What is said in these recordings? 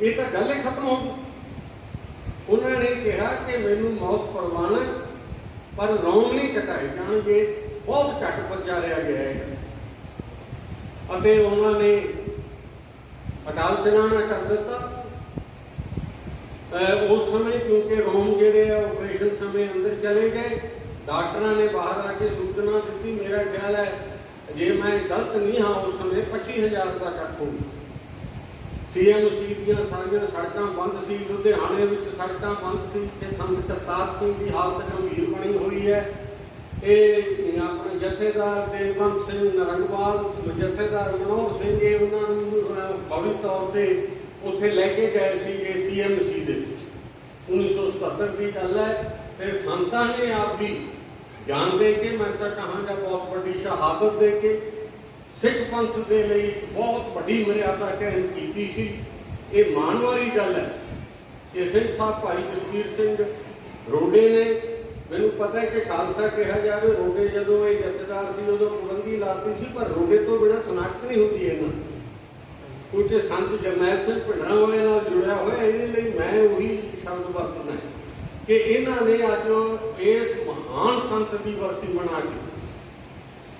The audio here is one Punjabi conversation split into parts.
ਇਹ ਤਾਂ ਗੱਲ ਹੀ ਖਤਮ ਹੋ ਗਈ। ਉਹਨਾਂ ਨੇ ਕਿਹਾ ਕਿ ਮੈਨੂੰ ਮੌਤ ਪਰਵਾਨਾ ਪਰ ਰੋਮ ਨਹੀਂ ਕਟਾਏ ਜਾਣਗੇ। ਬਹੁਤ ਘੱਟ ਪ੍ਰਚਾਰਿਆ ਗਿਆ ਹੈ। ਅਤੇ ਉਹਨਾਂ ਨੇ ਅਕਾਲ ਚਲਾਣਾ ਕਰ ਦਿੱਤਾ। ਅਹ ਉਸ ਸਮੇਂ ਕਿਉਂਕਿ ਰੋਮ ਜਿਹੜੇ ਆ ਆਪਰੇਸ਼ਨ ਸਮੇਂ ਅੰਦਰ ਚਲੇ ਗਏ। ਡਾਕਟਰਾਂ ਨੇ ਬਾਹਰ ਆ ਕੇ ਸੂਚਨਾ ਦਿੱਤੀ, ਮੇਰਾ ਖਿਆਲ ਹੈ, ਜੇ ਮੈਂ ਗਲਤ ਨਹੀਂ ਹਾਂ, ਉਸ ਸਮੇਂ 25000 ਦਾ ਕੱਟ ਹੋ ਗਿਆ ਸੀਐਮਸੀ ਦੀਆਂ ਸਾਰੀਆਂ ਸੜਕਾਂ ਬੰਦ ਸੀ ਲੁਧਿਆਣੇ ਵਿੱਚ ਸੜਕਾਂ ਬੰਦ ਸੀ ਤੇ ਸੰਤ ਕਰਤਾਰ ਸਿੰਘ ਦੀ ਹਾਲਤ ਗੰਭੀਰ ਬਣੀ ਹੋਈ ਹੈ। ਇਹ ਆਪਣੇ ਜਥੇਦਾਰ ਦੇਵਬੰਦ ਸਿੰਘ ਨਰੰਗਵਾਲ ਜਥੇਦਾਰ ਮਨੋਹਰ ਸਿੰਘ ਇਹ ਉਹਨਾਂ ਨੂੰ ਅਹ, ਫੌਰੀ ਤੌਰ ਤੇ ਉੱਥੇ ਲੈ ਕੇ ਗਏ ਸੀਗੇ ਸੀਐਮਸੀ ਦੇ ਵਿੱਚ। 1977 ਦੀ ਗੱਲ ਹੈ ਤੇ ਸੰਤਾਂ ਨੇ ਆਪ ਵੀ ਜਾਣ ਦੇ ਕੇ ਮੈਂ ਤਾਂ ਕਹਾਂਗਾ ਬਹੁਤ ਵੱਡੀ ਸ਼ਹਾਦਤ ਦੇ ਕੇ ਸਿੱਖ ਪੰਥ ਦੇ ਲਈ ਬਹੁਤ ਵੱਡੀ ਮਰਿਆਦਾ ਕਾਇਮ ਕੀਤੀ ਸੀ। ਇਹ ਮਾਣ ਵਾਲੀ ਗੱਲ ਹੈ ਕਿ ਸਿੰਘ ਸਾਹਿਬ ਭਾਈ ਜਸਵੀਰ ਸਿੰਘ ਰੋਡੇ ਨੇ, ਮੈਨੂੰ ਪਤਾ ਹੈ ਕਿ ਖਾਲਸਾ ਕਿਹਾ ਜਾਵੇ, ਰੋਡੇ ਜਦੋਂ ਇਹ ਜਥੇਦਾਰ ਸੀ, ਉਦੋਂ ਪਾਬੰਦੀ ਲਾਤੀ ਸੀ, ਪਰ ਰੋਡੇ ਤੋਂ ਬਿਨਾਂ ਸਨਾਖਤ ਨਹੀਂ ਹੁੰਦੀ ਇਹਨਾਂ ਕੁਝ ਸੰਤ ਜਰਨੈਲ ਸਿੰਘ ਭਿੰਡਰਾਂ ਵਾਲੇ ਨਾਲ ਜੁੜਿਆ ਹੋਇਆ, ਇਹਦੇ ਲਈ ਮੈਂ ਉਹੀ ਸ਼ਬਦ ਵਰਤਣਾ ਕਿ ਇਹਨਾਂ ਨੇ ਅੱਜ ਇਸ ਮਹਾਨ ਸੰਤ ਦੀ ਵਰਸੀ ਮਨਾ ਕੇ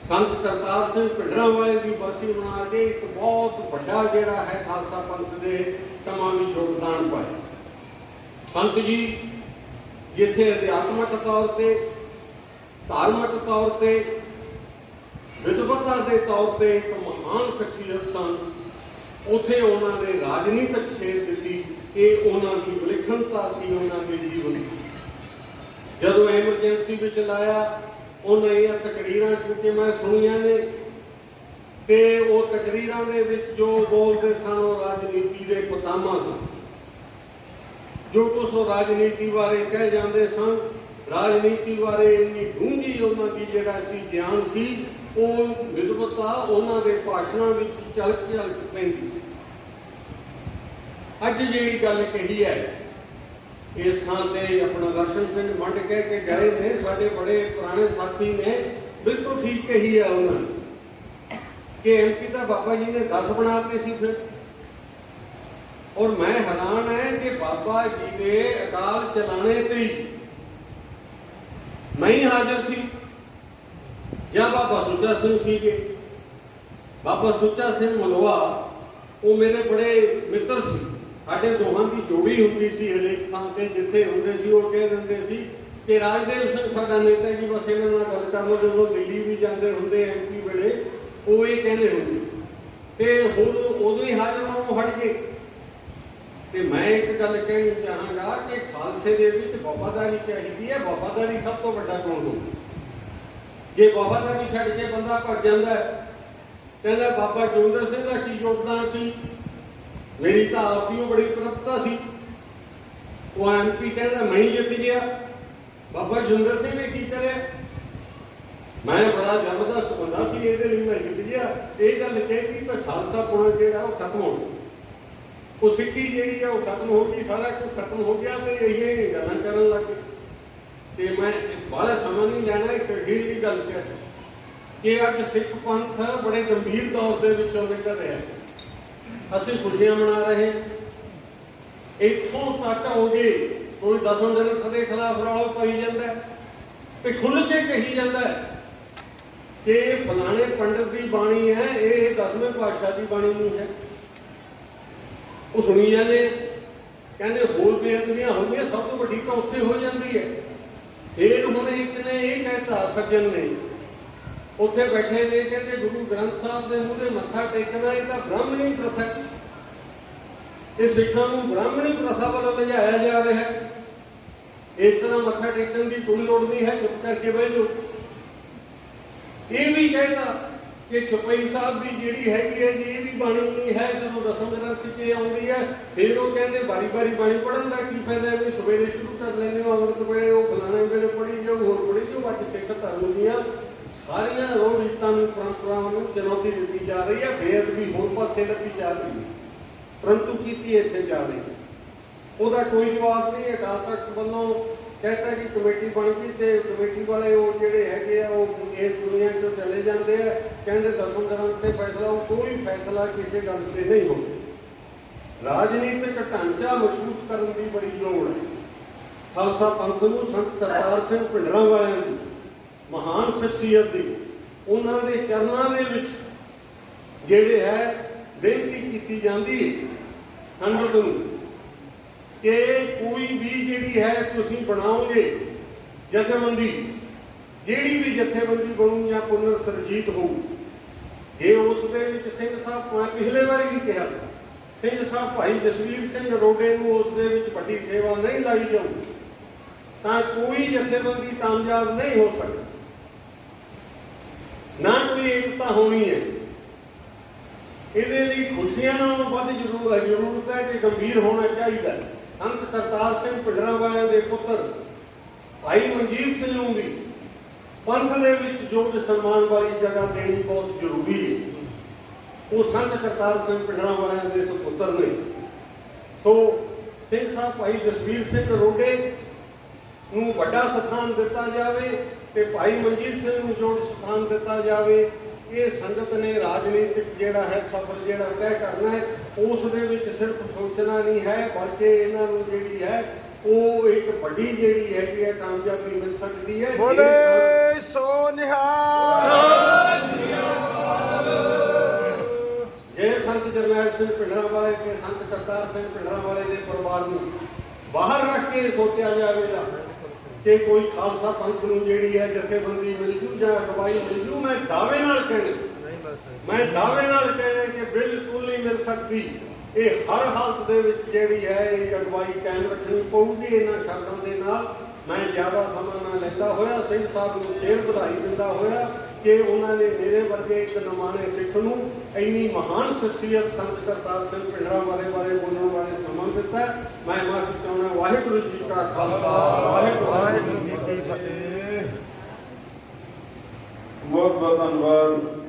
ਸੰਤ ਕਰਤਾਰ ਸਿੰਘ ਭਿੰਡਰਾਂ ਵਾਲੇ ਦੀ ਬਰਸੀ ਬਣਾ ਕੇ ਇੱਕ ਬਹੁਤ ਵੱਡਾ ਜਿਹੜਾ ਹੈ ਖਾਲਸਾ ਪੰਥ ਦੇ ਕੰਮਾਂ ਵਿੱਚ ਯੋਗਦਾਨ ਪਾਇਆ। ਸੰਤ ਜੀ, ਜਿੱਥੇ ਅਧਿਆਤਮਕ ਤੌਰ ਤੇ, ਧਾਰਮਿਕ ਤੌਰ ਤੇ ਵਿਦਵਤਾ ਦੇ ਤੌਰ ਤੇ ਇੱਕ ਮਹਾਨ ਸ਼ਖਸੀਅਤ ਸਨ, ਉਥੇ ਉਹਨਾਂ ਨੇ ਰਾਜਨੀਤਿਕ ਸੇਧ ਦਿੱਤੀ, ਇਹ ਉਹਨਾਂ ਦੀ ਵਿਲੱਖਣਤਾ ਸੀ, ਉਹਨਾਂ ਦੇ ਜੀਵਨ ਦੀ। ਜਦੋਂ ਐਮਰਜੈਂਸੀ ਵਿੱਚ ਲਾਇਆ ਉਹਨਾਂ ਇਹ ਤਕਰੀਰਾਂ ਕਿਉਂਕਿ ਮੈਂ ਸੁਣੀਆਂ ਨੇ ਤੇ ਉਹ ਤਕਰੀਰਾਂ ਦੇ ਵਿੱਚ ਜੋ ਬੋਲਦੇ ਸਨ, ਉਹ ਰਾਜਨੀਤੀ ਦੇ ਪਤਾਮਾ ਸਨ। ਜੋ ਕੁਛ ਉਹ ਰਾਜਨੀਤੀ ਬਾਰੇ ਕਹਿ ਜਾਂਦੇ ਸਨ, ਰਾਜਨੀਤੀ ਬਾਰੇ ਇੰਨੀ ਡੂੰਘੀ ਉਹਨਾਂ ਦੀ ਜਿਹੜਾ ਸੀ ਗਿਆਨ ਸੀ, ਉਹ ਵਿਦਵਤਾ ਉਹਨਾਂ ਦੇ ਭਾਸ਼ਣਾਂ ਵਿੱਚ ਚਲਕ ਚਲਕ ਪੈਂਦੀ ਸੀ। ਅੱਜ ਜਿਹੜੀ ਗੱਲ ਕਹੀ ਹੈ ਇਸ ਥਾਂ ਤੇ ਆਪਣਾ ਦਰਸ਼ਨ ਸਿੰਘ ਮੰਡ ਕਹਿ ਕੇ ਗਏ ਨੇ, ਸਾਡੇ ਬੜੇ ਪੁਰਾਣੇ ਸਾਥੀ ਨੇ। ਬਿਲਕੁਲ ਠੀਕ ਕਹੀ ਹੈ ਉਹਨਾਂ ਨੇ। ਕਿ ਐਮਪੀ ਤਾਂ ਬਾਬਾ ਜੀ ਨੇ 10 ਬਣਾਤੇ ਸੀ ਫਿਰ। ਔਰ ਮੈਂ ਹੈਰਾਨ ਹੈ ਕਿ ਬਾਬਾ ਜੀ ਦੇ ਅਕਾਲ ਚਲਾਣੇ ਤੇ ਨਹੀਂ ਹਾਜ਼ਰ ਸੀ। ਜਾਂ ਬਾਬਾ ਸੁੱਚਾ ਸਿੰਘ ਸੀਗੇ। ਬਾਬਾ ਸੁੱਚਾ ਸਿੰਘ ਮਲਵਾ ਉਹ ਮੇਰੇ ਬੜੇ ਮਿੱਤਰ ਸੀ। ਸਾਡੇ ਦੋਹਾਂ ਦੀ ਜੋੜੀ ਹੁੰਦੀ ਸੀ ਹਰੇਕ ਥਾਂ ਤੇ, ਜਿੱਥੇ ਹੁੰਦੇ ਸੀ ਉਹ ਕਹਿ ਦਿੰਦੇ ਸੀ ਕਿ ਰਾਜਦੇਵ ਸਿੰਘ ਸਾਡਾ ਨੇਤਾ ਜੀ, ਬਸ ਇਹਨਾਂ ਨਾਲ ਗੱਲ ਕਰ ਲਓ, ਜਦੋਂ ਦਿੱਲੀ ਵੀ ਜਾਂਦੇ ਹੁੰਦੇ ਐਮਪੀ ਵੇਲੇ, ਉਹ ਇਹ ਕਹਿੰਦੇ ਹੁੰਦੇ ਤੇ ਹੁਣ ਉਦੋਂ ਹੀ ਹਾਜ਼ਰ ਹੋਣੋਂ ਹਟ ਗਏ। ਤੇ ਮੈਂ ਇੱਕ ਗੱਲ ਕਹਿਣੀ ਚਾਹਾਂਗਾ ਕਿ ਖਾਲਸੇ ਦੇ ਵਿੱਚ ਵਫਾਦਾਰੀ ਚਾਹੀਦੀ ਹੈ, ਵਫਾਦਾਰੀ ਸਭ ਤੋਂ ਵੱਡਾ ਗੁਣ ਹੁੰਦਾ ਜੇ ਵਫਾਦਾਰੀ ਛੱਡ ਕੇ ਬੰਦਾ ਭੱਜ ਜਾਂਦਾ ਹੈ, ਕਹਿੰਦਾ ਬਾਬਾ ਜੋਗਿੰਦਰ ਸਿੰਘ ਦਾ ਕੀ ਯੋਗਦਾਨ ਸੀ? ਮੇਰੀ ਤਾਂ ਆਪ ਹੀ ਉਹ ਬੜੀ ਪ੍ਰਭਤਾ ਸੀ। ਉਹ ਐਮਪੀ ਕਹਿੰਦਾ, ਮੈਂ ਹੀ ਜਿੱਤ ਗਿਆ। ਬਾਬਾ ਜੋਗਿੰਦਰ ਸਿੰਘ ਨੇ ਕੀ ਕਰਿਆ? ਮੈਂ ਬੜਾ ਜ਼ਬਰਦਸਤ ਬੰਦਾ ਸੀ, ਇਹਦੇ ਲਈ ਮੈਂ ਜਿੱਤ ਗਿਆ। ਇਹ ਗੱਲ ਕਹਿਤੀ ਤਾਂ ਖਾਲਸਾ ਪੁਣਾ ਜਿਹੜਾ ਉਹ ਖਤਮ ਹੋ ਗਿਆ। ਉਹ ਸਿੱਖੀ ਜਿਹੜੀ ਆ, ਉਹ ਖਤਮ ਹੋ ਗਈ, ਸਾਰਾ ਕੁਝ ਖਤਮ ਹੋ ਗਿਆ ਤੇ ਇਹ ਗੱਲਾਂ ਕਰਨ ਲੱਗ ਗਏ। ਤੇ ਮੈਂ ਬਾਹਲਾ ਸਮਾਂ ਨਹੀਂ ਲੈਣਾ, ਇੱਕ ਅਖੀਰ ਦੀ ਗੱਲ ਕਹਿ ਕਿ ਅੱਜ ਸਿੱਖ ਪੰਥ ਬੜੇ ਗੰਭੀਰ ਤੌਰ ਦੇ ਵਿੱਚੋਂ ਨਿਕਲ ਰਿਹਾ। ਅਸੀਂ ਖੁਸ਼ੀਆਂ ਮਨਾ ਰਹੇ ਹਾਂ। ਇੱਥੋਂ ਤੱਕ ਹੋ ਗਏ ਕੋਈ ਦਸਮ ਦਿਨ ਕਦੇ ਖਿਲਾਫ ਰੌਲਾ ਪਾਈ ਜਾਂਦਾ ਹੈ, ਤੇ ਖੁੱਲ੍ਹ ਕੇ ਕਹੀ ਜਾਂਦਾ ਕਿ ਫਲਾਣੇ ਪੰਡਤ ਦੀ ਬਾਣੀ ਹੈ ਇਹ ਦਸਵੇਂ ਪਾਤਸ਼ਾਹ ਦੀ ਬਾਣੀ ਨਹੀਂ ਹੈ ਉਹ ਸੁਣੀ ਜਾਂਦੇ ਆ। ਕਹਿੰਦੇ ਹੋਰ ਬੇਅਦਬੀਆਂ ਹੋ ਸਭ ਤੋਂ ਵੱਡੀ ਤਾਂ ਉੱਥੇ ਹੋ ਜਾਂਦੀ ਹੈ ਫੇਰ ਹੁਣ ਇੱਕ ਨੇ ਇਹ ਕਹਿਤਾ ਸੱਜਣ ਨੇ ਉੱਥੇ ਬੈਠੇ ਨੇ, ਕਹਿੰਦੇ ਗੁਰੂ ਗ੍ਰੰਥ ਸਾਹਿਬ ਦੇ ਮੂਹਰੇ ਮੱਥਾ ਟੇਕਣਾ, ਇਹ ਤਾਂ ਬ੍ਰਾਹਮਣੀ ਪ੍ਰਥਾ ਇਹ ਸਿੱਖਾਂ ਨੂੰ ਬ੍ਰਾਹਮਣੀ ਪ੍ਰਥਾ ਵੱਲ ਲਿਜਾਇਆ ਜਾ ਰਿਹਾ ਹੈ। ਇਸ ਤਰ੍ਹਾਂ ਮੱਥਾ ਟੇਕਣ ਦੀ ਕੋਈ ਲੋੜ ਨਹੀਂ ਹੈ, ਚੁੱਪ ਕਰਕੇ ਬਹਿ ਜਾਓ। ਇਹ ਵੀ ਕਹਿੰਦਾ ਕਿ ਚੁਪਈ ਸਾਹਿਬ ਦੀ ਜਿਹੜੀ ਹੈਗੀ ਹੈ ਜੀ, ਇਹ ਵੀ ਬਾਣੀ ਨਹੀਂ ਹੈ, ਜਦੋਂ ਦਸਮ ਗ੍ਰੰਥ ਚ ਆਉਂਦੀ ਹੈ, ਫਿਰ ਉਹ ਕਹਿੰਦੇ ਬਾਰੀ ਬਾਰੀ ਬਾਣੀ ਪੜਨ ਦਾ ਕੀ ਫਾਇਦਾ ਇਹਨੂੰ ਸਵੇਰੇ ਸ਼ੁਰੂ ਕਰ ਲੈਂਦੇ ਹੋ, ਅੰਮ੍ਰਿਤ ਵੇਲੇ ਉਹ ਫਲਾਣੇ ਵੇਲੇ ਪੜੀ ਜਾਓ, ਹੋਰ ਪੜੀ ਜਾਓ ਅੱਜ ਸਿੱਖ ਧਰਮ ਦੀਆਂ ਸਾਰੀਆਂ ਰੋਹ ਰੀਤਾਂ ਨੂੰ, ਪਰੰਪਰਾਵਾਂ ਨੂੰ ਚੁਣੌਤੀ ਦਿੱਤੀ ਜਾ ਰਹੀ ਹੈ, ਬੇਅਦਬੀ ਹੋਰ ਪਾਸੇ ਲੱਗੀ ਜਾ ਰਹੀ ਹੈ। ਪਰੰਤੂ ਕੀਤੀ ਇੱਥੇ ਜਾ ਰਹੀ ਹੈ। ਉਹਦਾ ਕੋਈ ਜਵਾਬ ਨਹੀਂ, ਅਕਾਲ ਤਖਤ ਵੱਲੋਂ ਕਹਿੰਦਾ ਕਿ ਕਮੇਟੀ ਬਣ ਗਈ ਤੇ ਕਮੇਟੀ ਵਾਲੇ ਉਹ ਜਿਹੜੇ ਹੈਗੇ ਆ, ਉਹ ਇਸ ਦੁਨੀਆ ਤੋਂ ਚਲੇ ਜਾਂਦੇ ਆ। ਕਹਿੰਦੇ ਦਸਮ ਗ੍ਰੰਥ ਤੇ ਫੈਸਲਾ, ਉਹ ਕੋਈ ਫੈਸਲਾ ਕਿਸੇ ਗੱਲ ਤੇ ਨਹੀਂ ਹੋਵੇ। ਰਾਜਨੀਤਿਕ ਢਾਂਚਾ ਮਜ਼ਬੂਤ ਕਰਨ ਦੀ ਬੜੀ ਲੋੜ ਹੈ। ਖਾਲਸਾ ਪੰਥ ਨੂੰ ਸੰਤ ਕਰਤਾਰ ਸਿੰਘ ਭਿੰਡਰਾਂ ਵਾਲਿਆਂ ਦੀ ਮਹਾਨ ਸ਼ਖਸੀਅਤ ਦੀ। ਉਹਨਾਂ ਦੇ ਚਰਨਾਂ ਦੇ ਵਿੱਚ ਜਿਹੜੇ ਹੈ, ਬੇਨਤੀ ਕੀਤੀ ਜਾਂਦੀ ਹੈ ਸੰਗਤ ਨੂੰ ਕਿ ਕੋਈ ਵੀ ਜਿਹੜੀ ਹੈ ਤੁਸੀਂ ਬਣਾਓਗੇ ਜਥੇਬੰਦੀ, ਜਿਹੜੀ ਵੀ ਜਥੇਬੰਦੀ ਬਣੂ ਜਾਂ ਪੁਨਰ ਸਰਜੀਤ ਹੋਊ, ਜੇ ਉਸ ਦੇ ਵਿੱਚ ਸਿੰਘ ਸਾਹਿਬ ਮੈਂ ਪਿਛਲੇ ਵਾਰੀ ਵੀ ਕਿਹਾ ਸਿੰਘ ਸਾਹਿਬ ਭਾਈ ਜਸਵੀਰ ਸਿੰਘ ਰੋਡੇ ਨੂੰ ਉਸ ਦੇ ਵਿੱਚ ਵੱਡੀ ਸੇਵਾ ਨਹੀਂ ਲਾਈ ਜਾਊ, ਤਾਂ ਕੋਈ ਜਥੇਬੰਦੀ ਕਾਮਯਾਬ ਨਹੀਂ ਹੋ ਸਕਦੀ। ਨਾ ਕੋਈ ਏਕਤਾ ਹੋਣੀ ਹੈ। ਇਹਦੇ ਲਈ ਖੁਸ਼ੀਆਂ ਨਾਲੋਂ ਵੱਧ ਜ਼ਰੂਰ ਜ਼ਰੂਰਤ ਹੈ ਕਿ ਗੰਭੀਰ ਹੋਣਾ ਚਾਹੀਦਾ ਸੰਤ ਕਰਤਾਰ ਸਿੰਘ ਭਿੰਡਰਾਂ ਵਾਲਿਆਂ ਦੇ ਪੁੱਤਰ ਭਾਈ ਮਨਜੀਤ ਸਿੰਘ ਨੂੰ ਵੀ ਪੰਥ ਦੇ ਵਿੱਚ ਯੋਗ ਸਨਮਾਨ ਵਾਲੀ ਜਗ੍ਹਾ ਦੇਣੀ ਬਹੁਤ ਜ਼ਰੂਰੀ ਹੈ। ਉਹ ਸੰਤ ਕਰਤਾਰ ਸਿੰਘ ਭਿੰਡਰਾਂ ਵਾਲਿਆਂ ਦੇ ਸੁਪੁੱਤਰ ਨੇ। ਸੋ ਸਿੰਘ ਸਾਹਿਬ ਭਾਈ ਜਸਵੀਰ ਸਿੰਘ ਰੋਡੇ ਨੂੰ ਵੱਡਾ ਸਥਾਨ ਦਿੱਤਾ ਜਾਵੇ। ਤੇ ਭਾਈ ਮਨਜੀਤ ਸਿੰਘ ਨੂੰ ਜੋੜ ਸਥਾਨ ਦਿੱਤਾ ਜਾਵੇ ਇਹ ਸੰਗਤ ਨੇ ਰਾਜਨੀਤਿਕ ਜਿਹੜਾ ਹੈ ਸਫਰ ਜਿਹੜਾ ਤੈਅ ਕਰਨਾ ਹੈ ਉਸ ਦੇ ਵਿੱਚ ਸਿਰਫ ਸੋਚਣਾ ਨਹੀਂ ਹੈ ਬਲਕਿ ਇਹਨਾਂ ਨੂੰ ਜਿਹੜੀ ਹੈ ਉਹ ਇੱਕ ਵੱਡੀ ਜਿਹੜੀ ਹੈਗੀ ਹੈ ਕਾਮਯਾਬੀ ਮਿਲ ਸਕਦੀ ਹੈ। ਬੋਲੇ ਸੋ ਨਿਹਾਲ। ਜੇ ਸੰਤ ਜਰਨੈਲ ਸਿੰਘ ਪਿੰਡਰਾਂ ਵਾਲੇ ਤੇ ਸੰਤ ਕਰਤਾਰ ਸਿੰਘ ਪਿੰਡਰਾਂ ਵਾਲੇ ਦੇ ਪਰਿਵਾਰ ਨੂੰ ਬਾਹਰ ਰੱਖ ਕੇ ਸੋਚਿਆ ਜਾਵੇਗਾ ਕਿ ਕੋਈ ਖਾਲਸਾ ਪੰਥ ਨੂੰ ਜਿਹੜੀ ਹੈ ਜਥੇਬੰਦੀ ਮਿਲ ਜੂ ਜਾਂ ਅਗਵਾਈ ਮਿਲ ਜੂ ਮੈਂ ਦਾਅਵੇ ਨਾਲ ਕਹਿਣਾ। ਨਹੀਂ ਬਸ ਮੈਂ ਦਾਅਵੇ ਨਾਲ ਕਹਿਣਾ ਕਿ ਬਿਲਕੁਲ ਨਹੀਂ ਮਿਲ ਸਕਦੀ। ਇਹ ਹਰ ਹਾਲਤ ਦੇ ਵਿੱਚ ਜਿਹੜੀ ਹੈ ਇਹ ਅਗਵਾਈ ਕਾਇਮ ਰੱਖਣੀ ਪਊਗੀ ਇਹਨਾਂ ਸ਼ਰਤਾਂ ਦੇ ਨਾਲ। ਮੈਂ ਜ਼ਿਆਦਾ ਸਮਾਂ ਨਾ ਲੈਂਦਾ ਹੋਇਆ ਸਿੰਘ ਸਾਹਿਬ ਨੂੰ ਜੇਲ੍ਹ ਵਧਾਈ ਦਿੰਦਾ ਹੋਇਆ। ਕਿ ਉਹਨਾਂ ਨੇ ਮੇਰੇ ਵਰਗੇ ਇੱਕ ਨਮਾਣੇ ਸਿੱਖ ਨੂੰ ਇੰਨੀ ਮਹਾਨ ਸ਼ਖਸੀਅਤ ਸੰਤ ਕਰਤਾਰ ਸਿੰਘ ਪਿੰਡਰਾਂ ਵਾਲੇ ਬਾਰੇ ਬੋਲਣ ਵਾਲੇ ਸਮਾਂ ਦਿੱਤਾ। ਮੈਂ ਮਾਫੀ ਚਾਹੁੰਦਾ, ਵਾਹਿਗੁਰੂ ਜੀ ਕਾ ਖਾਲਸਾ। ਵਾਹਿਗੁਰੂ ਵਾਹਿਗੁਰੂ ਜੀ ਕੀ ਫਤਿਹ। ਬਹੁਤ ਬਹੁਤ ਧੰਨਵਾਦ।